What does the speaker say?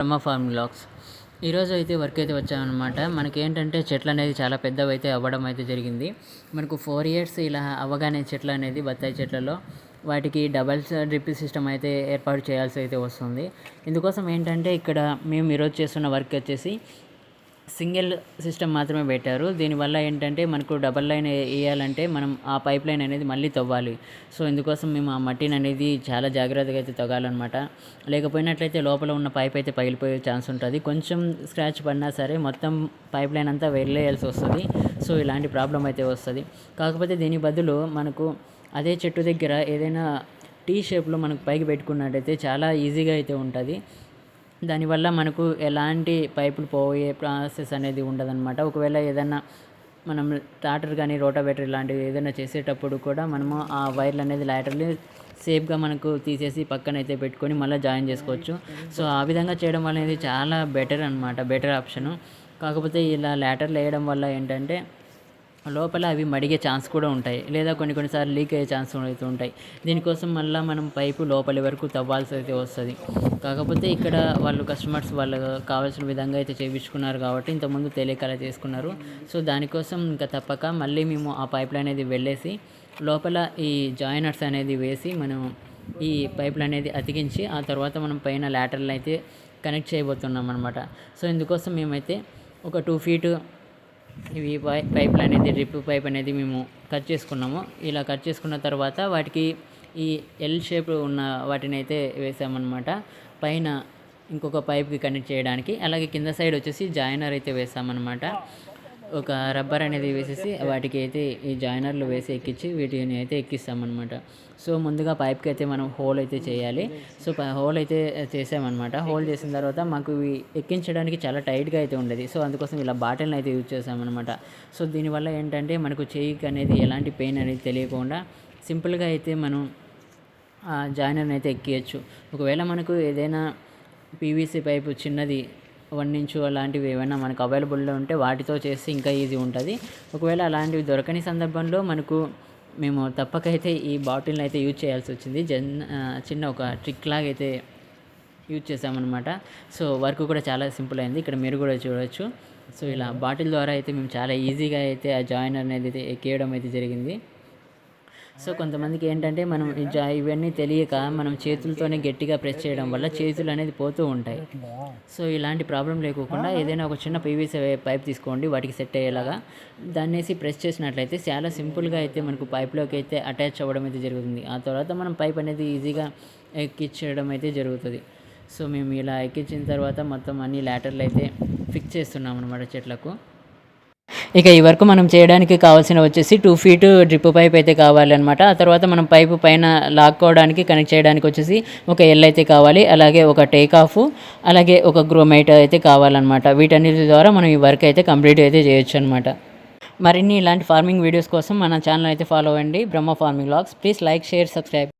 బ్రహ్మ form blogs ఈరోజు అయితే work అయితే వచ్చామన్నమాట. మనకి ఏంటంటే చెట్లు అనేది చాలా పెద్దవి అయితే అవ్వడం అయితే జరిగింది. మనకు ఫోర్ ఇయర్స్ ఇలా అవ్వగానే చెట్లు అనేది బత్తాయి చెట్లలో వాటికి డబల్ డ్రిప్ సిస్టమ్ అయితే ఏర్పాటు చేయాల్సి అయితే వస్తుంది. ఇందుకోసం ఏంటంటే ఇక్కడ మేము ఈరోజు చేస్తున్న వర్క్ వచ్చేసి సింగిల్ సిస్టమ్ మాత్రమే పెట్టారు. దీనివల్ల ఏంటంటే మనకు డబల్ లైన్ వేయాలంటే మనం ఆ పైప్ లైన్ అనేది మళ్ళీ తవ్వాలి. సో ఇందుకోసం మేము ఆ మట్టిని అనేది చాలా జాగ్రత్తగా అయితే తవ్వాలన్నమాట లేకపోయినట్లయితే లోపల ఉన్న పైప్ అయితే పగిలిపోయే ఛాన్స్ ఉంటుంది. కొంచెం స్క్రాచ్ పడినా సరే మొత్తం పైప్ లైన్ అంతా వెళ్ళేయాల్సి వస్తుంది. సో ఇలాంటి ప్రాబ్లం అయితే వస్తుంది. కాకపోతే దీని బదులు మనకు అదే చెట్టు దగ్గర ఏదైనా టీ షేప్లో మనకు పైకి పెట్టుకున్నట్టయితే చాలా ఈజీగా అయితే ఉంటుంది. దానివల్ల మనకు ఎలాంటి పైపులు పోయే ప్రాసెస్ అనేది ఉండదన్నమాట. ఒకవేళ ఏదన్నా మనం ట్రాక్టర్ కానీ రోటావేటర్ ఇలాంటివి ఏదైనా చేసేటప్పుడు కూడా మనము ఆ వైర్లు అనేది లాటర్లీ సేఫ్గా మనకు తీసేసి పక్కన అయితే పెట్టుకొని మళ్ళీ జాయిన్ చేసుకోవచ్చు. సో ఆ విధంగా చేయడం వల్ల ఇది చాలా బెటర్ అనమాట బెటర్ ఆప్షను. కాకపోతే ఇలా లేటర్లు వేయడం వల్ల ఏంటంటే లోపల అవి మడిగే ఛాన్స్ కూడా ఉంటాయి. లేదా కొన్ని కొన్నిసార్లు లీక్ అయ్యే ఛాన్స్ అయితే ఉంటాయి. దీనికోసం మళ్ళీ మనం పైపు లోపలి వరకు తవ్వాల్సి అయితే వస్తుంది. కాకపోతే ఇక్కడ వాళ్ళు కస్టమర్స్ వాళ్ళు కావాల్సిన విధంగా అయితే చేయించుకున్నారు కాబట్టి ఇంతకుముందు తెలియక అలా చేసుకున్నారు. సో దానికోసం ఇంకా తప్పక మళ్ళీ మేము ఆ పైపులు అనేది వెళ్ళేసి లోపల ఈ జాయినర్స్ అనేది వేసి మనం ఈ పైపులు అనేది అతికించి ఆ తర్వాత మనం పైన ల్యాటర్లు అయితే కనెక్ట్ చేయబోతున్నాం అనమాట సో ఇందుకోసం మేమైతే ఒక టూ ఫీటు ఇవి పై పైపులు అనేది డ్రిప్ పైప్ అనేది మేము కట్ చేసుకున్నాము. ఇలా కట్ చేసుకున్న తర్వాత వాటికి ఈ ఎల్ షేప్ ఉన్న వాటిని అయితే వేసామన్నమాట. పైన ఇంకొక పైప్కి కనెక్ట్ చేయడానికి. అలాగే కింద సైడ్ వచ్చేసి జాయినర్ అయితే వేసామన్నమాట. ఒక రబ్బర్ అనేది వేసేసి వాటికి అయితే ఈ జాయినర్లు వేసి ఎక్కించి వీటిని అయితే ఎక్కిస్తామన్నమాట. సో ముందుగా పైప్కి అయితే మనం హోల్ అయితే చేయాలి. సో హోల్ అయితే చేసామన్నమాట. హోల్ చేసిన తర్వాత మాకు ఇవి ఎక్కించడానికి చాలా టైట్గా అయితే ఉండేది. సో అందుకోసం ఇలా బాటిల్ని అయితే యూజ్ చేసామన్నమాట. సో దీనివల్ల ఏంటంటే మనకు చేయికి అనేది ఎలాంటి పెయిన్ అనేది తెలియకుండా సింపుల్గా అయితే మనం ఆ జాయినర్ని అయితే ఎక్కియచ్చు. ఒకవేళ మనకు ఏదైనా పీవీసీ పైపు చిన్నది వన్ ఇంచు అలాంటివి ఏమైనా మనకు అవైలబుల్లో ఉంటే వాటితో చేస్తే ఇంకా ఈజీ ఉంటుంది. ఒకవేళ అలాంటివి దొరకని సందర్భంలో మనకు మేము తప్పకైతే ఈ బాటిల్ని అయితే యూజ్ చేయాల్సి వచ్చింది. జన్ చిన్న ఒక ట్రిక్ లాగా అయితే యూజ్ చేసామన్నమాట. సో వర్క్ కూడా చాలా సింపుల్ అయింది. ఇక్కడ మీరు కూడా చూడవచ్చు సో ఇలా బాటిల్ ద్వారా అయితే మేము చాలా ఈజీగా అయితే ఆ జాయినర్ అనేది ఎక్కేయడం అయితే జరిగింది. సో కొంతమందికి ఏంటంటే మనం ఇవన్నీ తెలియక మనం చేతులతోనే గట్టిగా ప్రెస్ చేయడం వల్ల చేతులు అనేది పోతూ ఉంటాయి. సో ఇలాంటి ప్రాబ్లం లేకోకుండా ఏదైనా ఒక చిన్న పీవీసీ పైప్ తీసుకోండి వాటికి సెట్ అయ్యేలాగా. దాన్ని వేసి ప్రెస్ చేసినట్లయితే చాలా సింపుల్గా అయితే మనకు పైప్లోకి అయితే అటాచ్ అవ్వడం అయితే జరుగుతుంది. ఆ తర్వాత మనం పైప్ అనేది ఈజీగా ఎక్కించడం అయితే జరుగుతుంది. సో మేము ఇలా ఎక్కించిన తర్వాత మొత్తం అన్ని లాటర్లు అయితే ఫిక్స్ చేస్తున్నాం అనమాట చెట్లకు. ఇక ఈ వర్క్ మనం చేయడానికి కావాల్సిన వచ్చేసి టూ ఫీట్ డ్రిప్ పైప్ అయితే కావాలన్నమాట. ఆ తర్వాత మనం పైపు పైన లాక్కోవడానికి కనెక్ట్ చేయడానికి వచ్చేసి ఒక ఎల్ అయితే కావాలి. అలాగే ఒక టేక్ ఆఫ్ అలాగే ఒక గ్రోమైట్ అయితే కావాలన్నమాట. వీటన్నిటి ద్వారా మనం ఈ వర్క్ అయితే కంప్లీట్ అయితే చేయొచ్చు అనమాట మరిన్ని ఇలాంటి ఫార్మింగ్ వీడియోస్ కోసం మన ఛానల్ అయితే ఫాలో అవ్వండి. Brahma farming logs please like share subscribe